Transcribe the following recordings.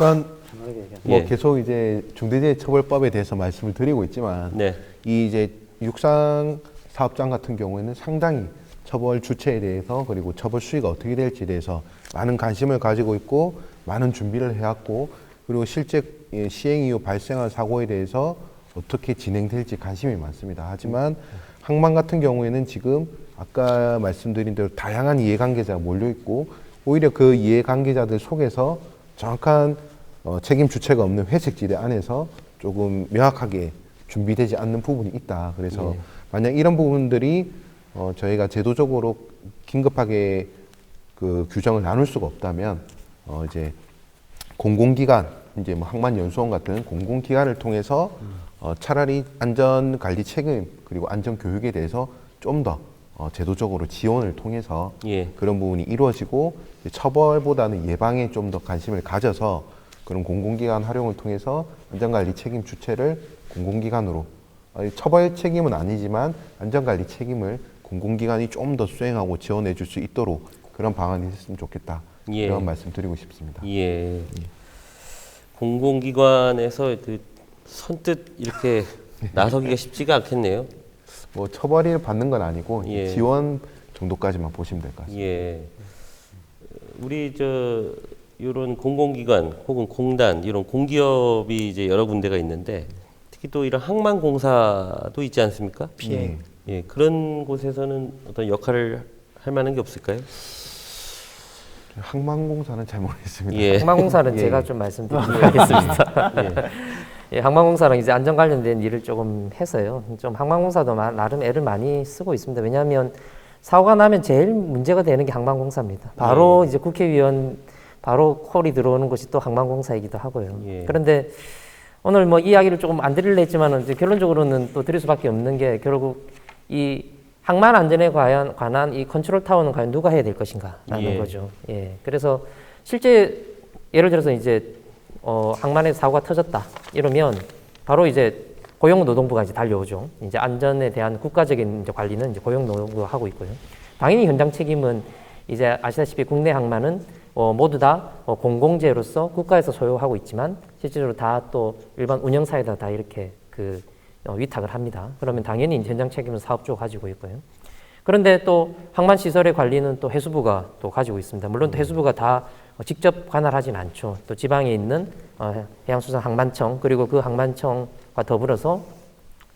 약간 뭐 예. 계속 이제 중대재해처벌법에 대해서 말씀을 드리고 있지만 네. 이 이제 육상 사업장 같은 경우에는 상당히 처벌 주체에 대해서 그리고 처벌 수위가 어떻게 될지에 대해서 많은 관심을 가지고 있고 많은 준비를 해왔고 그리고 실제 예, 시행 이후 발생한 사고에 대해서 어떻게 진행될지 관심이 많습니다. 하지만 항만 같은 경우에는 지금 아까 말씀드린 대로 다양한 이해관계자가 몰려 있고 오히려 그 이해관계자들 속에서 정확한 어, 책임 주체가 없는 회색지대 안에서 조금 명확하게 준비되지 않는 부분이 있다. 그래서 만약 이런 부분들이 어, 저희가 제도적으로 긴급하게 그 규정을 나눌 수가 없다면 어, 이제 공공기관 이제 뭐 항만연수원 같은 공공기관을 통해서 어, 차라리 안전관리 책임 그리고 안전교육에 대해서 좀더 어, 제도적으로 지원을 통해서 예. 그런 부분이 이루어지고 처벌보다는 예방에 좀 더 관심을 가져서 그런 공공기관 활용을 통해서 안전관리 책임 주체를 공공기관으로 처벌 책임은 아니지만 안전관리 책임을 공공기관이 좀 더 수행하고 지원해 줄 수 있도록 그런 방안이 있었으면 좋겠다. 예. 그런 말씀 드리고 싶습니다. 예. 공공기관에서 그 선뜻 이렇게 나서기가 쉽지가 않겠네요. 뭐 처벌을 받는 건 아니고 예. 지원 정도까지만 보시면 될 것 같습니다. 예. 우리 저 이런 공공기관 혹은 공단 이런 공기업이 이제 여러 군데가 있는데 특히 또 이런 항만공사도 있지 않습니까? 예. 예. 그런 곳에서는 어떤 역할을 할 만한 게 없을까요? 항만공사는 잘 모르겠습니다. 예. 항만공사는 예. 제가 좀 말씀드리겠습니다. 예, 항만공사랑 이제 안전 관련된 일을 조금 해서요. 좀 항만공사도 마- 나름 애를 많이 쓰고 있습니다. 왜냐하면 사고가 나면 제일 문제가 되는 게 항만공사입니다. 바로 이제 국회의원 바로 콜이 들어오는 것이 또 항만공사이기도 하고요. 예. 그런데 오늘 뭐 이야기를 조금 안 드릴려 했지만은 이제 결론적으로는 또 드릴 수밖에 없는 게 결국 이 항만 안전에 관한, 관한 이 컨트롤 타워는 과연 누가 해야 될 것인가라는 예. 거죠. 예. 그래서 실제 예를 들어서 이제 어, 항만에 사고가 터졌다 이러면 바로 이제 고용노동부가 이제 달려오죠. 이제 안전에 대한 국가적인 이제 관리는 이제 고용노동부가 하고 있고요. 당연히 현장 책임은 이제 아시다시피 국내 항만은 어, 모두 다 어, 공공재로서 국가에서 소유하고 있지만 실제로 다 또 일반 운영사에다 다 이렇게 그 어, 위탁을 합니다. 그러면 당연히 현장 책임은 사업주가 가지고 있고요. 그런데 또 항만 시설의 관리는 또 해수부가 또 가지고 있습니다. 물론 또 해수부가 다 어, 직접 관할하진 않죠. 또 지방에 있는 어, 해양수산 항만청 그리고 그 항만청과 더불어서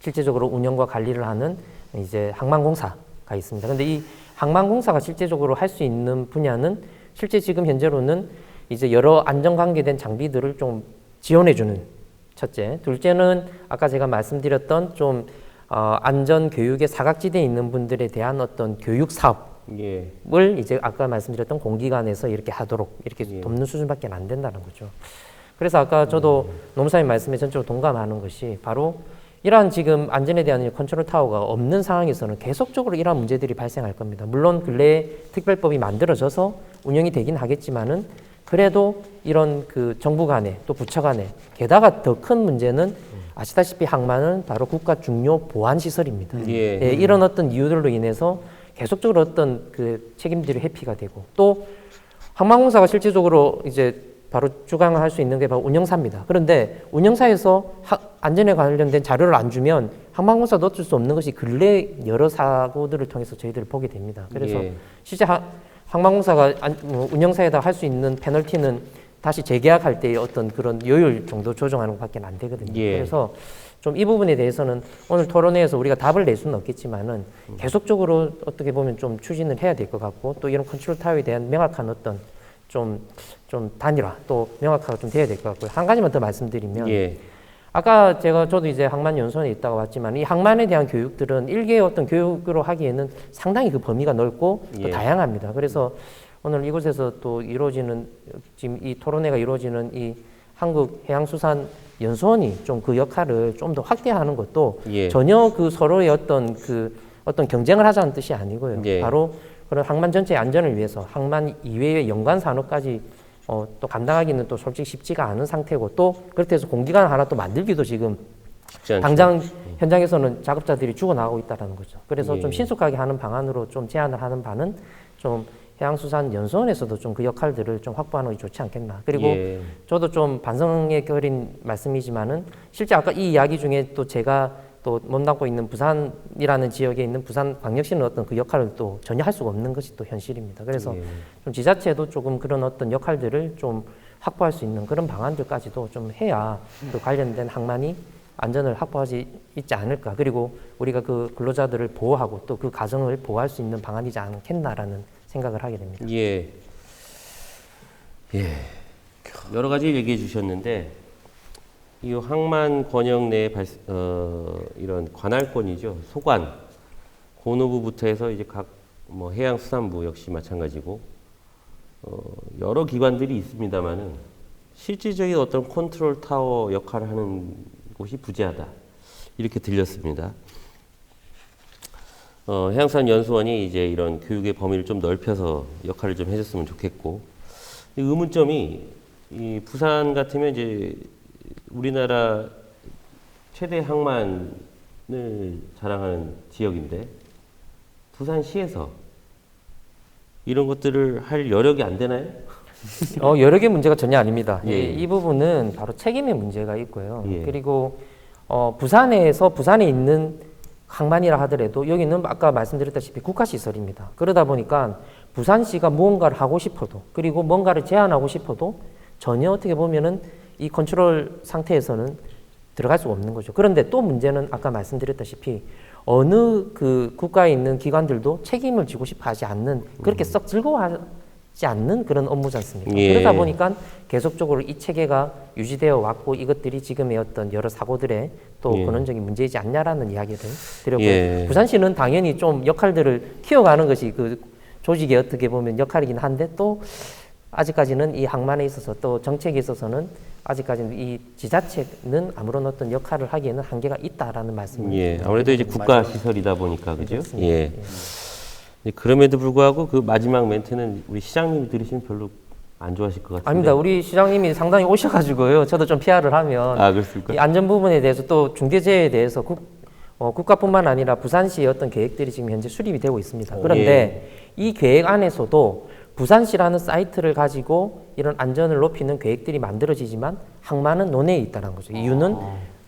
실제적으로 운영과 관리를 하는 이제 항만공사가 있습니다. 그런데 이 항만공사가 실제적으로 할 수 있는 분야는 실제 지금 현재로는 이제 여러 안전 관계된 장비들을 좀 지원해 주는 첫째, 둘째는 아까 제가 말씀드렸던 좀 어, 안전 교육의 사각지대에 있는 분들에 대한 어떤 교육 사업 예. 을 이제 아까 말씀드렸던 공기관에서 이렇게 하도록 이렇게 돕는 수준밖에 안 된다는 거죠. 그래서 아까 저도 노무사님 말씀에 전적으로 동감하는 것이 바로 이러한 지금 안전에 대한 이 컨트롤 타워가 없는 상황에서는 계속적으로 이러한 문제들이 발생할 겁니다. 물론 근래에 특별법이 만들어져서 운영이 되긴 하겠지만은 그래도 이런 그 정부 간에 또 부처 간에 게다가 더 큰 문제는 아시다시피 항만은 바로 국가 중요 보안 시설입니다. 예. 예, 이런 어떤 이유들로 인해서 계속적으로 어떤 그 책임들이 회피가 되고 또 항만공사가 실질적으로 이제 바로 주강을 할수 있는 게 바로 운영사입니다. 그런데 운영사에서 하- 안전에 관련된 자료를 안 주면 항만공사도 어쩔 수 없는 것이 근래 여러 사고들을 통해서 저희들이 보게 됩니다. 그래서 예. 실제 하- 항만공사가 안- 뭐 운영사에다 할 수 있는 페널티는 다시 재계약할 때의 어떤 그런 요율 정도 조정하는 것밖에 안 되거든요. 예. 그래서 좀 이 부분에 대해서는 오늘 토론회에서 우리가 답을 낼 수는 없겠지만은 계속적으로 어떻게 보면 좀 추진을 해야 될 것 같고 또 이런 컨트롤 타워에 대한 명확한 어떤 좀, 좀 단일화 또 명확하게 좀 돼야 될 것 같고요. 한 가지만 더 말씀드리면 예. 아까 제가 저도 이제 항만 연수원에 있다가 왔지만 이 항만에 대한 교육들은 일개의 어떤 교육으로 하기에는 상당히 그 범위가 넓고 또 예. 다양합니다. 그래서 오늘 이곳에서 또 이루어지는 지금 이 토론회가 이루어지는 이 한국해양수산 연수원이 좀 그 역할을 좀 더 확대하는 것도 예. 전혀 그 서로의 어떤 그 어떤 경쟁을 하자는 뜻이 아니고요. 예. 바로 그런 항만 전체의 안전을 위해서 항만 이외의 연관 산업까지 어, 또 감당하기는 또 솔직히 쉽지가 않은 상태고 또 그렇게 해서 공기관 하나 또 만들기도 지금. 당장 현장에서는 작업자들이 죽어나가고 있다는 거죠. 그래서 예. 좀 신속하게 하는 방안으로 좀 제안을 하는 바는 좀 해양수산연수원에서도 좀 그 역할들을 좀 확보하는 게 좋지 않겠나. 그리고 예. 저도 좀 반성에 겨린 말씀이지만은 실제 아까 이 이야기 중에 또 제가 또 몸담고 있는 부산이라는 지역에 있는 부산 광역시는 어떤 그 역할을 또 전혀 할 수가 없는 것이 또 현실입니다. 그래서 예. 좀 지자체도 조금 그런 어떤 역할들을 좀 확보할 수 있는 그런 방안들까지도 좀 해야 그 관련된 항만이 안전을 확보하지 있지 않을까. 그리고 우리가 그 근로자들을 보호하고 또 그 가정을 보호할 수 있는 방안이지 않겠나라는 생각을 하게 됩니다. 예. 예. 여러 가지 얘기해 주셨는데 이 항만 권역 내 발, 어, 이런 관할권이죠. 소관, 고노부부터 해서 이제 각 뭐 해양수산부 역시 마찬가지고 어, 여러 기관들이 있습니다만은 실질적인 어떤 컨트롤 타워 역할을 하는 곳이 부재하다 이렇게 들렸습니다. 어, 해양수산연수원이 이제 이런 교육의 범위를 좀 넓혀서 역할을 좀 해줬으면 좋겠고 이 의문점이 이 부산 같으면 이제 우리나라 최대 항만을 자랑하는 지역인데 부산시에서 이런 것들을 할 여력이 안 되나요? 어, 개 문제가 전혀 아닙니다. 예. 이, 이 부분은 바로 책임의 문제가 있고요. 예. 그리고 어, 부산에서 부산에 있는 항만이라 하더라도 여기는 아까 말씀드렸다시피 국가시설입니다. 그러다 보니까 부산시가 무언가를 하고 싶어도 그리고 뭔가를 제안하고 싶어도 전혀 어떻게 보면은 이 컨트롤 상태에서는 들어갈 수가 없는 거죠. 그런데 또 문제는 아까 말씀드렸다시피 어느 그 국가에 있는 기관들도 책임을 지고 싶어 하지 않는 그렇게 썩 즐거워하지 않는 그런 업무지 않습니까? 예. 그러다 보니까 계속적으로 이 체계가 유지되어 왔고 이것들이 지금의 어떤 여러 사고들의 또 예. 근원적인 문제이지 않냐라는 이야기를 드렸고요. 예. 부산시는 당연히 좀 역할들을 키워가는 것이 그 조직의 어떻게 보면 역할이긴 한데 또 아직까지는 이 항만에 있어서 또 정책에 있어서는 아직까지는 이 지자체는 아무런 어떤 역할을 하기에는 한계가 있다라는 말씀을 예, 아무래도 이제 국가 시설이다 보니까 그죠? 예. 예, 그럼에도 불구하고 그 마지막 멘트는 우리 시장님이 들으시면 별로 안 좋아하실 것 같은데. 아닙니다. 우리 시장님이 상당히 오셔가지고요. 저도 좀 PR을 하면 아, 그렇습니까? 이 안전 부분에 대해서 또 중대재해에 대해서 국, 어, 국가뿐만 아니라 부산시의 어떤 계획들이 지금 현재 수립이 되고 있습니다. 그런데 이 계획 안에서도 부산시라는 사이트를 가지고 이런 안전을 높이는 계획들이 만들어지지만 항만은 논해에 있다는 거죠. 이유는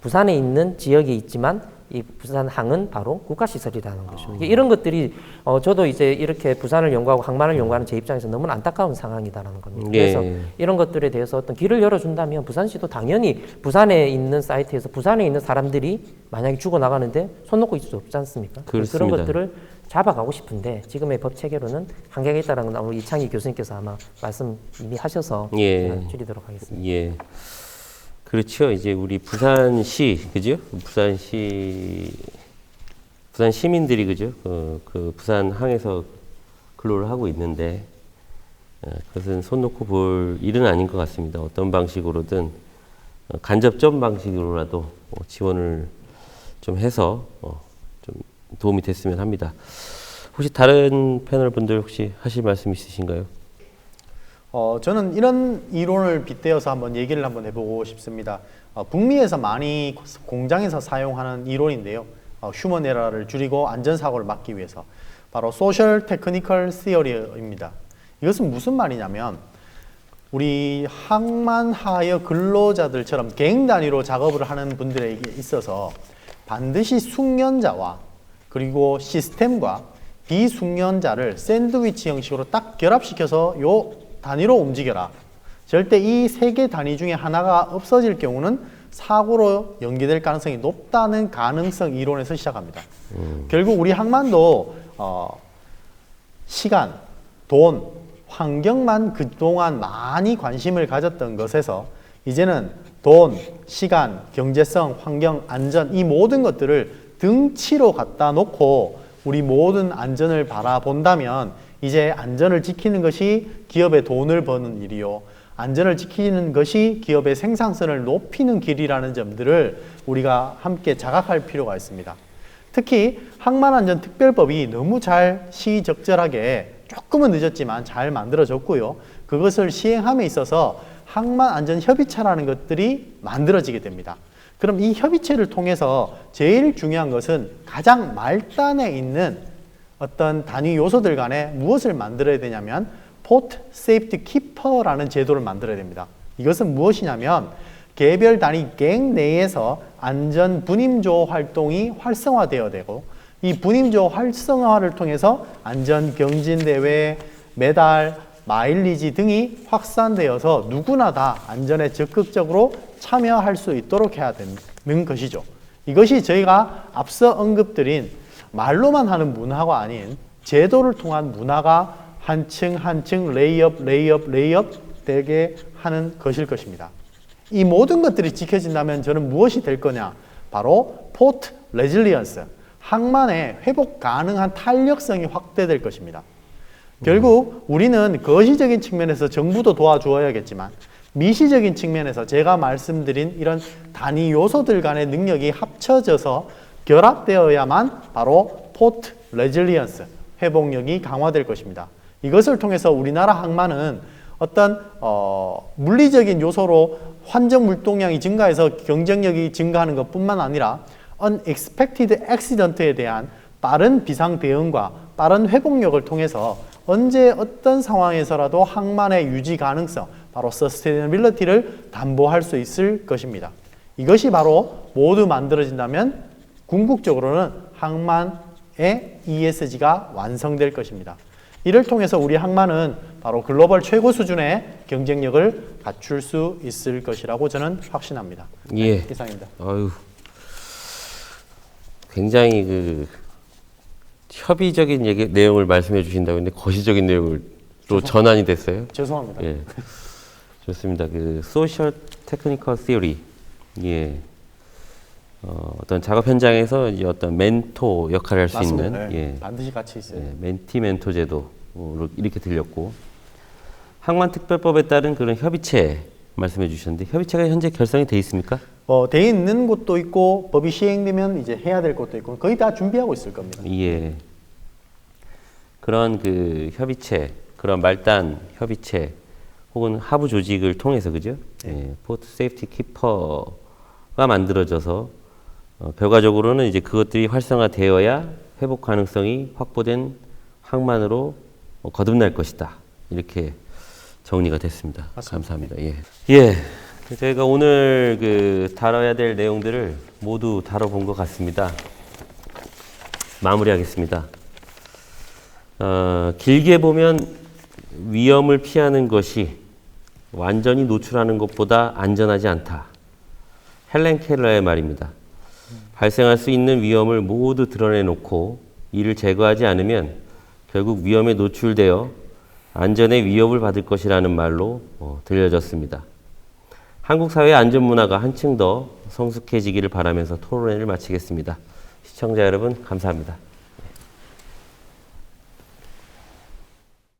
부산에 있는 지역에 있지만 이 부산항은 바로 국가시설이라는 거죠. 이게 이런 것들이 어, 저도 이제 이렇게 부산을 연구하고 항만을 연구하는 제 입장에서 너무 안타까운 상황이다라는 겁니다. 예. 그래서 이런 것들에 대해서 어떤 길을 열어준다면 부산시도 당연히 부산에 있는 사이트에서 부산에 있는 사람들이 만약에 죽어 나가는데 손 놓고 있을 수 없지 않습니까? 그래서 그런 그렇습니다. 것들을 잡아가고 싶은데 지금의 법 체계로는 한계가 있다는 건 오늘 이창희 교수님께서 아마 말씀 이미 하셔서 예. 줄이도록 하겠습니다. 예. 그렇죠. 이제 우리 부산시, 그죠? 부산시, 부산 시민들이, 그죠? 그, 그 부산 항에서 근로를 하고 있는데, 어, 그것은 손 놓고 볼 일은 아닌 것 같습니다. 어떤 방식으로든 어, 간접점 방식으로라도 어, 지원을 좀 해서 어, 좀 도움이 됐으면 합니다. 혹시 다른 패널 분들 혹시 하실 말씀 있으신가요? 어, 저는 이런 이론을 빗대어서 한번 얘기를 한번 해보고 싶습니다. 어, 북미에서 많이 공장에서 사용하는 이론인데요. 어, 휴먼 에러를 줄이고 안전사고를 막기 위해서. 바로 소셜 테크니컬 시어리입니다. 이것은 무슨 말이냐면 우리 항만하여 근로자들처럼 개인 단위로 작업을 하는 분들에게 있어서 반드시 숙련자와 그리고 시스템과 비숙련자를 샌드위치 형식으로 딱 결합시켜서 요 단위로 움직여라. 절대 이 세 개 단위 중에 하나가 없어질 경우는 사고로 연계될 가능성이 높다는 가능성 이론에서 시작합니다. 결국 우리 항만도 어, 시간, 돈, 환경만 그동안 많이 관심을 가졌던 것에서 이제는 돈, 시간, 경제성, 환경, 안전 이 모든 것들을 등치로 갖다 놓고 우리 모든 안전을 바라본다면 이제 안전을 지키는 것이 기업의 돈을 버는 일이요. 안전을 지키는 것이 기업의 생산성을 높이는 길이라는 점들을 우리가 함께 자각할 필요가 있습니다. 특히 항만안전특별법이 너무 잘 시적절하게 조금은 늦었지만 잘 만들어졌고요. 그것을 시행함에 있어서 항만안전협의체라는 것들이 만들어지게 됩니다. 그럼 이 협의체를 통해서 제일 중요한 것은 가장 말단에 있는 어떤 단위 요소들 간에 무엇을 만들어야 되냐면 포트 세이프티 키퍼라는 제도를 만들어야 됩니다. 이것은 무엇이냐면 개별 단위 갱 내에서 안전 분임조 활동이 활성화되어야 되고 이 분임조 활성화를 통해서 안전 경진 대회, 메달, 마일리지 등이 확산되어서 누구나 다 안전에 적극적으로 참여할 수 있도록 해야 되는 것이죠. 이것이 저희가 앞서 언급드린 말로만 하는 문화가 아닌 제도를 통한 문화가 한 층 한 층 레이업, 레이업, 레이업 되게 하는 것일 것입니다. 이 모든 것들이 지켜진다면 저는 무엇이 될 거냐? 바로 포트 레질리언스, 항만의 회복 가능한 탄력성이 확대될 것입니다. 결국 우리는 거시적인 측면에서 정부도 도와주어야겠지만 미시적인 측면에서 제가 말씀드린 이런 단위 요소들 간의 능력이 합쳐져서 결합되어야만 바로 포트 레질리언스 회복력이 강화될 것입니다. 이것을 통해서 우리나라 항만은 어떤 어, 물리적인 요소로 환경 물동량이 증가해서 경쟁력이 증가하는 것뿐만 아니라 unexpected accident에 대한 빠른 비상 대응과 빠른 회복력을 통해서 언제 어떤 상황에서라도 항만의 유지 가능성, 바로 sustainability를 담보할 수 있을 것입니다. 이것이 바로 모두 만들어진다면 궁극적으로는 항만의 ESG가 완성될 것입니다. 이를 통해서 우리 항만은 바로 글로벌 최고 수준의 경쟁력을 갖출 수 있을 것이라고 저는 확신합니다. 예. 네, 이상입니다. 아유, 굉장히 그 협의적인 얘기 내용을 말씀해 주신다고 했는데 거시적인 내용을 또 전환이 됐어요. 죄송합니다. 예, 좋습니다. 그 소셜 테크니컬 시어리, 예, 어, 어떤 작업 현장에서 이제 어떤 멘토 역할을 할 수. 있는 네, 예, 반드시 같이 있어요. 예, 멘티 멘토 제도로 이렇게 들렸고 항만 특별법에 따른 그런 협의체 말씀해 주셨는데 협의체가 현재 결성이 돼 있습니까? 어, 돼 있는 곳도 있고 법이 시행되면 이제 해야 될 것도 있고 거의 다 준비하고 있을 겁니다. 예. 그런 그 협의체, 그런 말단 협의체 혹은 하부 조직을 통해서 그죠? 예, 포트 세이프티 키퍼가 만들어져서 어, 결과적으로는 이제 그것들이 활성화되어야 회복 가능성이 확보된 항만으로 어, 거듭날 것이다. 이렇게 정리가 됐습니다. 감사합니다. 예. 예. 저희가 오늘 그 다뤄야 될 내용들을 모두 다뤄본 것 같습니다. 마무리하겠습니다. 어, 길게 보면 위험을 피하는 것이 완전히 노출하는 것보다 안전하지 않다. 헬렌 켈러의 말입니다. 발생할 수 있는 위험을 모두 드러내놓고 이를 제거하지 않으면 결국 위험에 노출되어 안전의 위협을 받을 것이라는 말로 어, 들려졌습니다. 한국 사회의 안전 문화가 한층 더 성숙해지기를 바라면서 토론회를 마치겠습니다. 시청자 여러분 감사합니다.